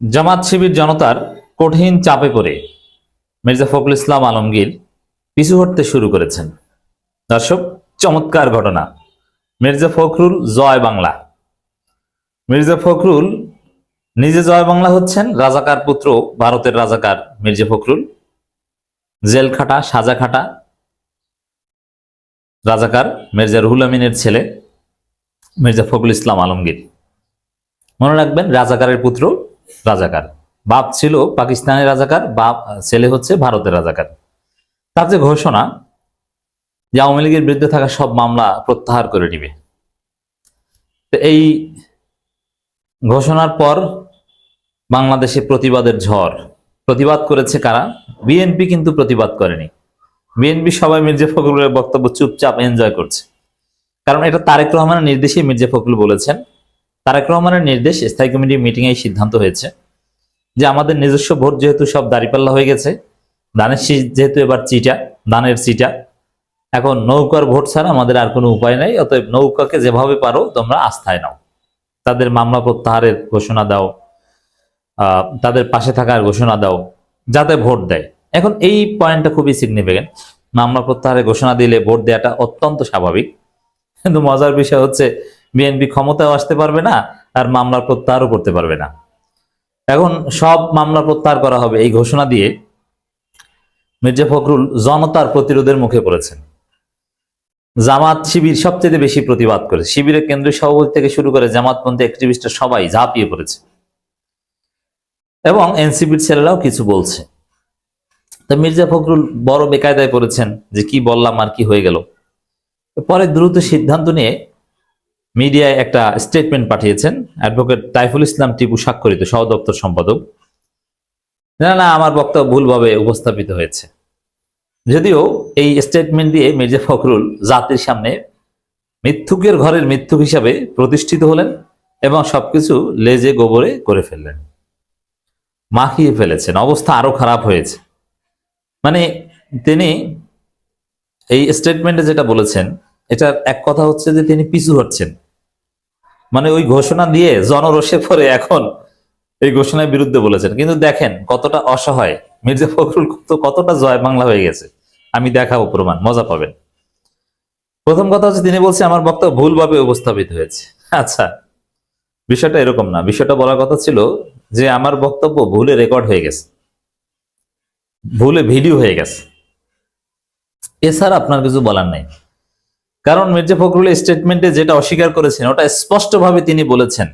জামাত শিবির জনতার কঠিন চাপে পড়ে মির্জা ফখরুল ইসলাম আলমগীর পিছু হটতে শুরু করেছেন। দর্শক, চমৎকার ঘটনা। মির্জা ফখরুল জয় বাংলা। মির্জা ফখরুল নিজে জয় বাংলা হচ্ছেন, রাজাকার পুত্র ভারতের রাজাকার মির্জা ফখরুল। জেল খাটা, সাজা খাটা। রাজাকার মির্জা রুহুল আমিনের ছেলে মির্জা ফখরুল ইসলাম আলমগীর। মনে রাখবেন, রাজাকারের পুত্র রাজাকার। বাপ ছিল পাকিস্তানের রাজাকার, বাপ ছেলে হচ্ছে ভারতের রাজাকার। তার যে ঘোষণা যে আওয়ামী লীগের বিরুদ্ধে থাকা সব মামলা প্রত্যাহার করে নিবে। এই ঘোষণার পর বাংলাদেশে প্রতিবাদের ঝড়। প্রতিবাদ করেছে কারা? বিএনপি কিন্তু প্রতিবাদ করেনি। বিএনপি সবাই মির্জা ফখরুলের বক্তব্য চুপচাপ এনজয় করছে। কারণ এটা তারেক রহমানের নির্দেশে মির্জা ফখরুল বলেছেন তারেক রহমানের নির্দেশ স্থায়ী কমিটির মিটিং এ সিদ্ধান্ত হয়েছে যে আমাদের নিজস্ব ভোট যেহেতু সব দাঁড়িপাল্লা হয়ে গেছে ধানের যেহেতু এবার চিটা ধানের চিটা, এখন নৌকার ভোট ছাড়া আমাদের আর কোনো উপায় নাই, অতএব নৌকাকে যেভাবে পারো তোমরা আস্থায় নাও। তাদের মামলা প্রত্যাহারের ঘোষণা দাও তাদের পাশে থাকার ঘোষণা দাও, যাতে ভোট দেয়। এখন এই পয়েন্টটা খুবই সিগনিফিকেন্ট মামলা প্রত্যাহারের ঘোষণা দিলে ভোট দেওয়াটা অত্যন্ত স্বাভাবিক। কিন্তু মজার বিষয় হচ্ছে বিএনপি ক্ষমতাও আসতে পারবে না আর মামলা প্রত্যাহারও করতে পারবে না। এখন সব মামলা প্রত্যাহার করা হবে এই ঘোষণা দিয়ে মির্জা ফখরুল জনতার প্রতিরোধের মুখে পড়েছেন। জামাত শিবির সবচেয়ে বেশি প্রতিবাদ করে। শিবিরের কেন্দ্রীয় সভাপতি থেকে শুরু করে জামাতপন্থী অ্যাক্টিভিস্টরা সবাই ঝাঁপিয়ে পড়েছে। এবং এনসিপির ছেলেরাও কিছু বলছে। তো মির্জা ফখরুল বড় বেকায়দায় পড়েছেন যে কি বললাম আর কি হয়ে গেল। পরে দ্রুত সিদ্ধান্ত নিয়ে মিডিয়ায় একটা স্টেটমেন্ট পাঠিয়েছেন অ্যাডভোকেট তাইফুল ইসলাম টিপু স্বাক্ষরিত, সহ দপ্তর সম্পাদক। না না, আমার বক্তব্য ভুলভাবে উপস্থাপিত হয়েছে। যদিও এই স্টেটমেন্ট দিয়ে মির্জা ফখরুল জাতির সামনে মিথ্যুকের ঘরের মিথ্যুক হিসাবে প্রতিষ্ঠিত হলেন এবং সবকিছু লেজে গোবরে করে ফেললেন। মাখিয়ে ফেলেছেন, অবস্থা আরও খারাপ হয়েছে। মানে তিনি এই স্টেটমেন্টে যেটা বলেছেন, এটার এক কথা হচ্ছে যে তিনি পিছু হচ্ছেন মানে ওই ঘোষণা দিয়ে জনরোষে পরে এখন এই ঘোষণার বিরুদ্ধে বলেছেন। কিন্তু দেখেন কতটা অসহায়। মির্জা ফখরুল কত কতটা জয় বাংলা হয়ে গেছে। আমি দেখাবো প্রমাণ, মজা পাবেন। প্রথম কথা হচ্ছে তিনি বলছে, আমার বক্তব্য ভুলভাবে উপস্থাপিত হয়েছে। আচ্ছা বিষয়টা এরকম না। বিষয়টা বলার কথা ছিল যে আমার বক্তব্য ভুলে রেকর্ড হয়ে গেছে। ভুলে ভিডিও হয়ে গেছে। এছাড়া আপনার কিছু বলার নাই। কারণ মির্জা ফখরুল স্টেটমেন্টে যেটা অস্বীকার করেছেন, ওটা স্পষ্টভাবে তিনি বলেছেন।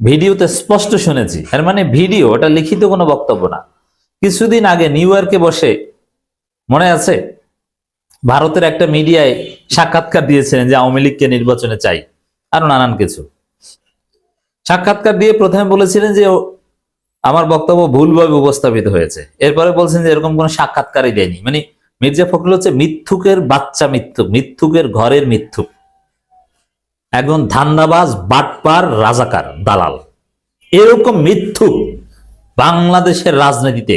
ভিডিওতে স্পষ্ট শুনেছি। এর মানে ভিডিও, ওটা লিখিত কোনো বক্তব্য না। কিছুদিন আগে নিউ ইয়র্কে বসে, মনে আছে? ভারতের একটা মিডিয়ায় সাক্ষাৎকার দিয়েছিলেন যে আওয়ামী লীগকে নির্বাচনে চাই, আরও নানান কিছু। সাক্ষাৎকার দিয়ে প্রথমে বলেছিলেন যে আমার বক্তব্য ভুলভাবে উপস্থাপিত হয়েছে। এরপরে বলছেন যে এরকম কোনো সাক্ষাৎকারই দেয়নি। মানে মির্জা ফখরুল হচ্ছে মিথ্যুকের বাচ্চা মিথ্যুক, মিথ্যুকের ঘরের মিথ্যুক। একজন ধান্দাবাজ, বাটপার, রাজাকার, দালাল। এরকম মিথ্যুক বাংলাদেশের রাজনীতিতে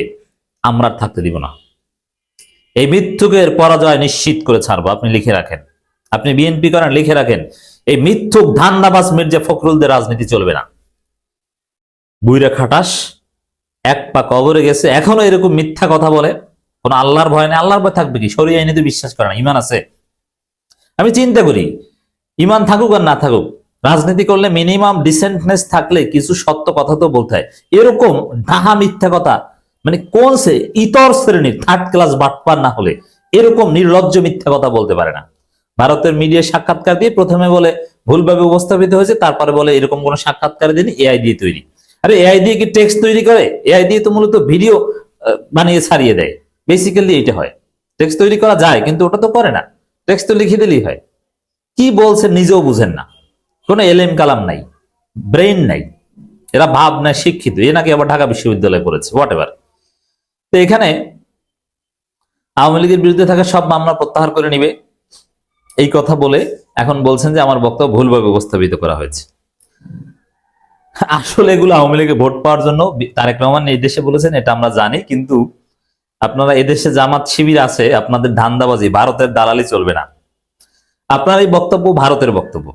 আমরা থাকতে দিব না। এই মিথ্যুকের পরাজয় নিশ্চিত করে ছাড়বো, আপনি লিখে রাখেন। আপনি বিএনপি করেন, লিখে রাখেন। এই মিথ্যুক, ধান্দাবাজ মির্জা ফখরুলদের রাজনীতি চলবে না। বুইরা খাটাস, এক পা কবরে গেছে, এখনও এরকম মিথ্যা কথা বলে। কোন আল্লাহর ভয় নেই, আল্লাহর ভয় থাকবে কি? সরিয়ে আইনে তো বিশ্বাস করে না, ইমান আছে। আমি চিন্তা করি, ইমান থাকুক আর না থাকুক, রাজনীতি করলে মিনিমাম ডিসেন্টনেস থাকলে কিছু সত্য কথা তো বলতে হয়। এরকম ডাহা মিথ্যা কথা মানে কোন সে ইতর শ্রেণির থার্ড ক্লাস বাটপার না হলে, এরকম নির্লজ্জ মিথ্যা কথা বলতে পারে না। ভারতের মিডিয়া সাক্ষাৎকার দিয়ে প্রথমে বলে ভুলভাবে উপস্থাপিত হয়েছে, তারপরে বলে এরকম কোন সাক্ষাৎকার দিন এআই দিয়ে তৈরি। আরে এআই দিয়ে কি টেক্সট তৈরি করে? এআই দিয়ে তো মূলত ভিডিও বানিয়ে ছাড়িয়ে দেয়। বেসিক্যালি এটা হয়। টেক্সট তৈরি করা যায়, কিন্তু ওটা তো করে না। টেক্সট তো লিখে দিলেই হয়। কি বলছেন নিজেও বুঝেন না। কোনো এলেম কালাম নাই। ব্রেন নাই। এরা ভাব না শিক্ষিত। এ নাকি আবার ঢাকা বিশ্ববিদ্যালয়ে পড়েছে হোয়াট এভার তো এখানে আওয়ামী লীগের বিরুদ্ধে থাকা সব মামলা প্রত্যাহার করে নিবে। এই কথা বলে এখন বলছেন যে আমার বক্তব্য ভুলভাবে উপস্থাপিত করা হয়েছে। আসলে এগুলো আওয়ামী লীগে ভোট পাওয়ার জন্য তারেক রহমান নির্দেশে বলেছেন, এটা আমরা জানি, কিন্তু আপনারা এদেশে জামাত শিবির আছে, আপনাদের ধান্দাবাজি, ভারতের দালালি চলবে না। আপনার এই বক্তব্য ভারতের বক্তব্য।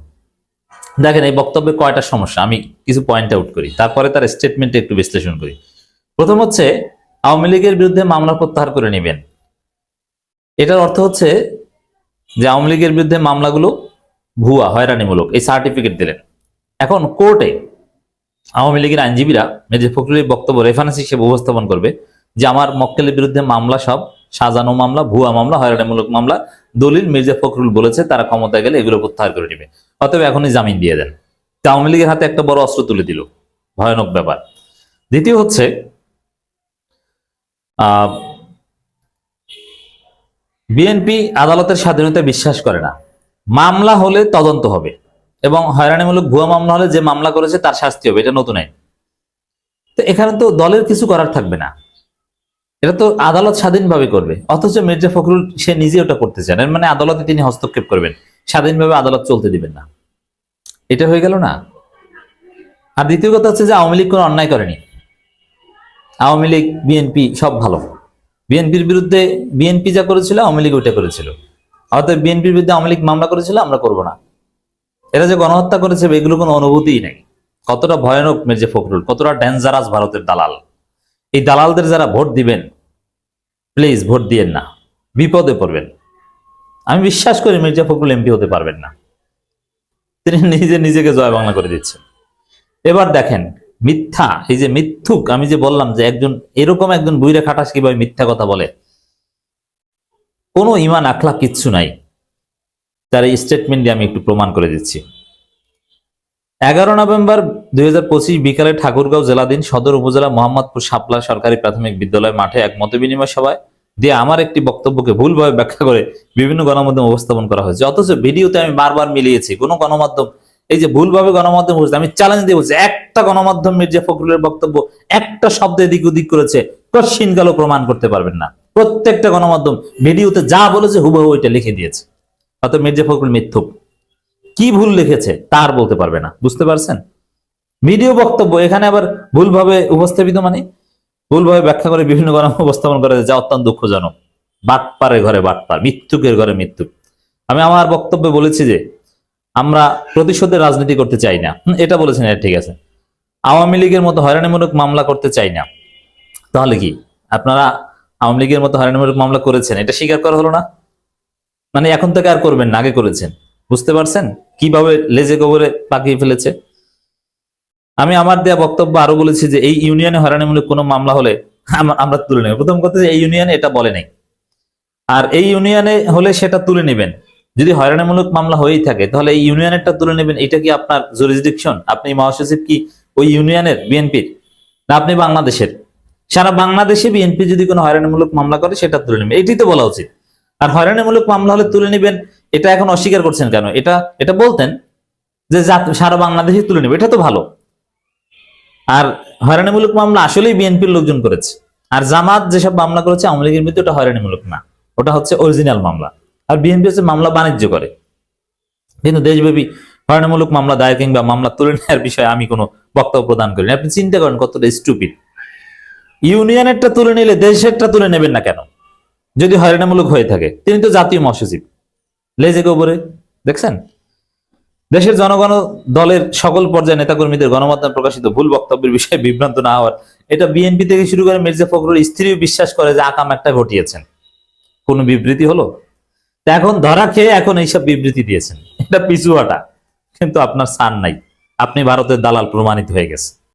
দেখেন, এই বক্তব্যে কয়টা সমস্যা, আমি কিছু পয়েন্ট আউট করি, তারপরে তার স্টেটমেন্টে একটু বিশ্লেষণ করি। প্রথম হচ্ছে, আওয়ামী লীগের বিরুদ্ধে মামলা প্রত্যাহার করে নেবেন। এটার অর্থ হচ্ছে যে আওয়ামী লীগের বিরুদ্ধে মামলাগুলো ভুয়া, হয়রানিমূলক, এই সার্টিফিকেট দিলেন। এখন কোর্টে আওয়ামী লীগের আইনজীবীরা মেজর ফখরুলের বক্তব্য রেফারেন্স হিসেবে উপস্থাপন করবে যে আমার মক্কেলের বিরুদ্ধে মামলা সব, সাজানো মামলা, ভুয়া মামলা, হয়রানিমূলক মামলা, দলিল মির্জা ফখরুল বলেছে, তারা ক্ষমতায় গেলে এগুলো প্রত্যাহার করে নেবে। অতএব এখনই জামিন দিয়ে দেন। আওয়ামী লীগের হাতে একটা বড় অস্ত্র তুলে দিল। ভয়ানক ব্যাপার। দ্বিতীয় হচ্ছে বিএনপি আদালতের স্বাধীনতা বিশ্বাস করে না। মামলা হলে তদন্ত হবে এবং হয়রানিমূলক ভুয়া মামলা হলে যে মামলা করেছে তার শাস্তি হবে, এটা নতুন আইন। তো এখানে তো দলের কিছু করার থাকবে না। এটা তো আদালত স্বাধীনভাবে করবে। অথচ মির্জা ফখরুল, সে নিজে ওটা করতে চান মানে আদালতে তিনি হস্তক্ষেপ করবেন। স্বাধীনভাবে আদালত চলতে দিবেন না। এটা হয়ে গেল না? আর দ্বিতীয় কথা হচ্ছে যে আওয়ামী লীগ কোনো অন্যায় করেনি। আওয়ামী লীগ, বিএনপি সব ভালো। বিএনপির বিরুদ্ধে বিএনপি যা করেছিল, আওয়ামী লীগ ওইটা করেছিল। অর্থাৎ বিএনপির বিরুদ্ধে আওয়ামী লীগ মামলা করেছিল, আমরা করব না। এরা যে গণহত্যা করেছে, এগুলো কোনো অনুভূতিই নেই। কতটা ভয়ানক মির্জা ফখরুল, কতটা ডেঞ্জারাস ভারতের দালাল। এই দালালদের যারা ভোট দিবেন প্লিজ ভোট দিয়েন না, বিপদে পড়বেন। আমি বিশ্বাস করি মির্জা ফখরুল এমপি হতে পারবেন না। তিনি নিজে নিজেকে জয় বাংলা করে দিচ্ছেন। এবার দেখেন, মিথ্যা, এই যে মিথ্যুক, আমি যে বললাম যে একজন, এরকম একজন বুইরে খাটাস কীভাবে মিথ্যা কথা বলে? কোনো ইমান আখলা কিচ্ছু নাই। তার এই স্টেটমেন্ট আমি একটু প্রমাণ করে দিচ্ছি। এগারো নভেম্বর দুই বিকালে ঠাকুরগাঁও জেলাধীন সদর উপজেলা মোহাম্মদপুর শাপলা সরকারি প্রাথমিক বিদ্যালয় মাঠে এক মত বিনিময় সভায় দিয়ে আমার একটি বক্তব্যকে ভুলভাবে ব্যাখ্যা করে বিভিন্ন গণমাধ্যম উপস্থাপন করা হয়েছে। অথচ ভিডিওতে আমি বারবার মিলিয়েছি, কোনো গণমাধ্যম, এই যে ভুলভাবে গণমাধ্যম বলছে, আমি চ্যালেঞ্জ দিয়ে বলছি, একটা গণমাধ্যম মির্জা ফখরুলের বক্তব্য একটা শব্দ এদিক ওদিক করেছে কশিন কালো প্রমাণ করতে পারবেন না। প্রত্যেকটা গণমাধ্যম ভিডিওতে যা বলেছে হুবহু ওইটা লিখে দিয়েছে। অর্থাৎ মির্জা ফখরুল মিথ্যুক। কি ভুল লিখেছে তার বলতে পারবে না। বুঝতে পারছেন? ভিডিও বক্তব্য, এখানে আবার ভুলভাবে উপস্থাপিত মানে? ভুলভাবে ব্যাখ্যা করে বিভিন্ন গণ উপস্থাপন করে, যা অত্যন্ত দুঃখজনক। বাটপারের ঘরে বাটপার, মৃত্যুকের ঘরে মৃত্যু। আমি আমার বক্তব্যে বলেছি যে, আমরা প্রতিশোধের রাজনীতি করতে চাই না। এটা বলেছেন, এটা ঠিক আছে। আওয়ামী লীগের মতো হয়রানিমূলক মামলা করতে চাই না। তাহলে কি? আপনারা আওয়ামী লীগের মতো হয়রানিমূলক মামলা করেছেন, এটা স্বীকার করা হলো না? মানে এখন থেকে আর করবেন না, আগে করেছেন। বুঝতে পারছেন? কীভাবে লেজে গোবরে পাকিয়ে ফেলেছে? আমি আমার দেয়া বক্তব্য আরও বলেছি যে এই ইউনিয়নে হয়রানিমূলক কোনো মামলা হলে আম- আমরা তুলে নেব। প্রথম কথা এই ইউনিয়নে এটা বলে নাই। আর এই ইউনিয়নে হলে সেটা তুলে নেবেন। যদি হয়রানিমূলক মামলা হয়েই থাকে, তাহলে এই ইউনিয়নেরটা তুলে নেবেন। এটা কি আপনার জুরিসডিকশন আপনি মহাসচিব কি ওই ইউনিয়নের, বিএনপির? না, আপনি বাংলাদেশের? সারা বাংলাদেশে বিএনপি যদি কোনো হয়রানিমূলক মামলা করে, সেটা তুলে নেবেন এটাই তো বলা উচিত। আর হয়রানিমূলক মামলা হলে তুলে নেবেন এটা এখন অস্বীকার করছেন কেন? এটা এটা বলতেন যে সারা বাংলাদেশে তুলে নেবে, এটা তো ভালো। আর হয়রানিমূলক মামলা আসলেই বিএনপির লোকজন করেছে। আর জামাত যেসব মামলা করেছে, আওয়ামী লীগের বিরুদ্ধে ওটা হয়রানিমূলক না। ওটা হচ্ছে অরিজিনাল মামলা। আর বিএনপি হচ্ছে মামলা বাণিজ্য করে। কিন্তু দেশব্যাপী হয়রানিমূলক মামলা দায়ের কিংবা মামলা তুলে নেওয়ার বিষয়ে আমি কোনো বক্তব্য প্রদান করি। আপনি চিন্তা করেন কতটা স্টুপিড ইউনিয়নেরটা তুলে নিলে দেশেরটা তুলে নেবেন না কেন? যদি হয়রানিমূলক হয়ে থাকে, তিনি তো জাতীয় মহাসচিব লেজে গোবরে, দেখছেন? দেশের জনগণ দলের সকল পর্যায়ে নেতাকর্মীদের গণমাধ্যমে প্রকাশিত ভুল বক্তব্যের বিষয়ে বিভ্রান্ত না হওয়ার, এটা বিএনপি থেকে শুরু করে মির্জা ফখরুল স্ত্রীও বিশ্বাস করে যে আকাম একটা ঘটিয়েছেন। কোনো বিবৃতি হলো? এখন ধরা খেয়ে এখন এইসব বিবৃতি দিয়েছেন। এটা পিছুয়াটা কিন্তু আপনার সান নাই। আপনি ভারতের দালাল প্রমাণিত হয়ে গেছে